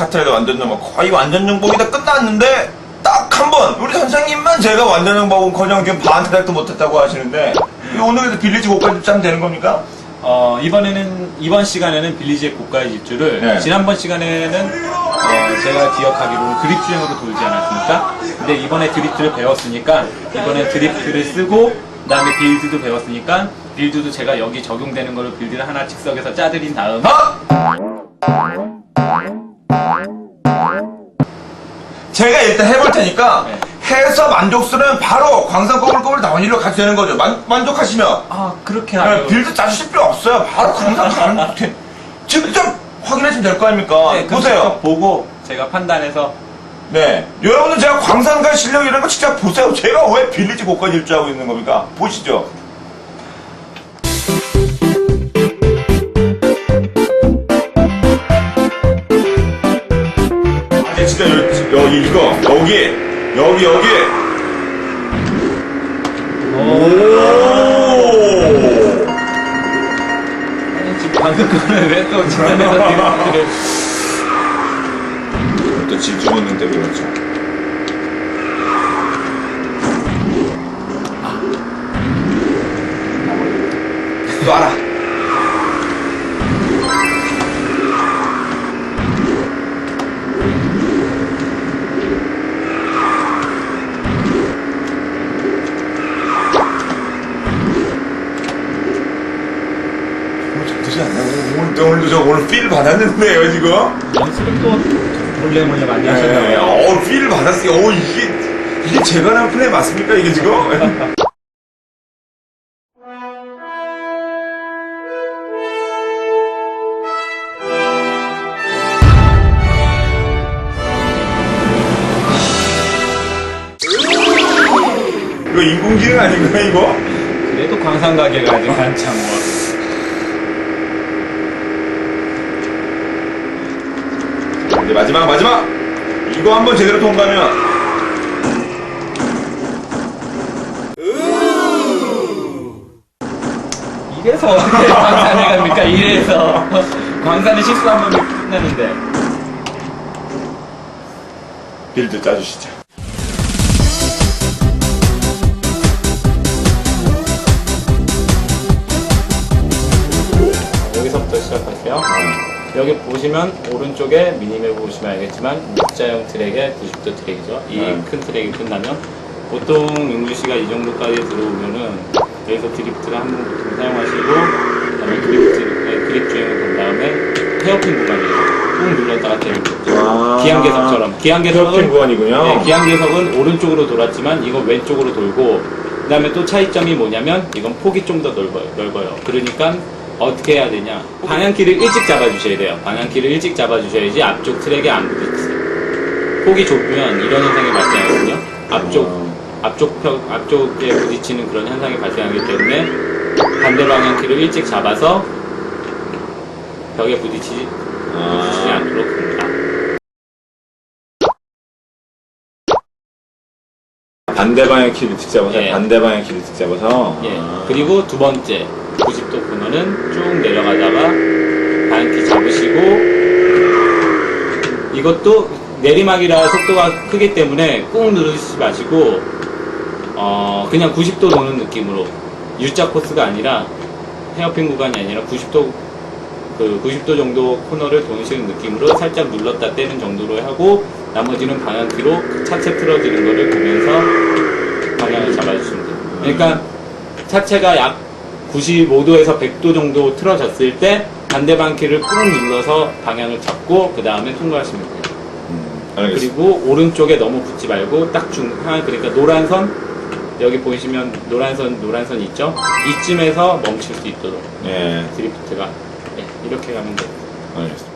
카트라이더 완전 정복 거의 완전 정복이 다 끝났는데 딱 한 번 우리 선생님만 제가 완전 정복은 커녕 지금 반 타작도 못했다고 하시는데 이거 오늘 그래도 빌리지 고까지 짜면 되는 겁니까? 어, 이번에는, 이번 시간에는 빌리지의 고가의 집주를, 네. 지난번 시간에는, 어, 제가 기억하기로는 그립 주행으로 돌지 않았습니까? 근데 이번에 드리프트를 배웠으니까, 이번에 드리프트를 쓰고, 그 다음에 빌드도 배웠으니까, 빌드도 제가 여기 적용되는 거를 빌드를 하나 즉석에서 짜드린 다음에, 제가 일단 해볼 테니까 네. 해서 만족스러면 바로 광산 꼬불꼬불 다원일로 가도 되는 거죠. 만, 만족하시면 아, 그렇게 네, 하죠. 빌드 짜주실 필요 없어요. 바로 광산 가는 게 직접 확인하시면 될 거 아닙니까? 네, 그럼 보세요. 직접 보고, 제가 판단해서, 네. 여러분은 제가 광산 갈 실력이라는 거 진짜 보세요. 제가 왜 빌리지 고까지 일주하고 있는 겁니까? 보시죠. 아, 진짜 여기, 여기 이거 여기 여기 여기 오 지금 방금 거는 왜또 직전에서 드리프트를, 또 집중했는 때 그렇죠. 놔라. 오 되지 않나? 오늘, 오늘도 저 오늘 필 받았는데요, 지금? 연습을 또 몰래 몰래 많이 네, 하셨나요? 어, 필을 받았어요. 어, 이게, 이게 제가 난 플레이 맞습니까, 이게 지금? 이거 인공지능 아닌가요, 이거? 그래도 광산 가게가 아직 한참 뭐. 이제 마지막, 마지막! 이거 한번 제대로 통과하면. 이래서 어떻게 광산에 갑니까? 이래서 광산에 실수 한번 끝나는데 빌드 짜주시죠. 여기 보시면 오른쪽에 미니맵 보시면 알겠지만 X자형 트랙의 90도 트랙이죠. 이 네. 큰 트랙이 끝나면 보통 용주 씨가 이 정도까지 들어오면은 여기서 드리프트를 한 번 보통 사용하시고 그다음에 드리프트 네, 그립 주행을 간 다음에 헤어핀 구간이에요. 꾹 눌렀다가 데리고 아. 기항계석처럼 기항계석은 헤어핀 구간이군요. 네, 기항계석은 오른쪽으로 돌았지만 이건 왼쪽으로 돌고 그다음에 또 차이점이 뭐냐면 이건 폭이 좀 더 넓어요. 넓어요. 그러니까 어떻게 해야 되냐? 방향키를 일찍 잡아주셔야 돼요. 방향키를 일찍 잡아주셔야지 앞쪽 트랙에 안 부딪히세요. 폭이 좁으면 이런 현상이 발생하거든요. 앞쪽 앞쪽 벽 앞쪽에 부딪히는 그런 현상이 발생하기 때문에 반대 방향키를 일찍 잡아서 벽에 부딪히지 부딪히지 아. 않도록 합니다. 반대 방향 키를 득 잡아서 예. 반대 방향 키를 득 잡아서 예. 아. 그리고 두 번째 90도 코너는 쭉 내려가다가 방향키 잡으시고 이것도 내리막이라 속도가 크기 때문에 꾹 누르시지 마시고 어 그냥 90도 도는 느낌으로 U자 코스가 아니라 헤어핀 구간이 아니라 90도 그 90도 정도 코너를 도시는 느낌으로 살짝 눌렀다 떼는 정도로 하고 나머지는 방향키로 차체 틀어지는 거를 보면서 방향을 잡아주시면 돼요. 그러니까 차체가 약 95도에서 100도 정도 틀어졌을 때 반대 방 키를 꾹 눌러서 방향을 잡고 그 다음에 통과하시면 돼요. 음, 알겠습니다. 그리고 오른쪽에 너무 붙지 말고 딱 중, 하 그러니까 노란 선 여기 보시면 노란 선 노란 선 있죠? 이쯤에서 멈출 수 있도록 예, 드리프트가 네, 이렇게 가면 돼요. 알겠습니다.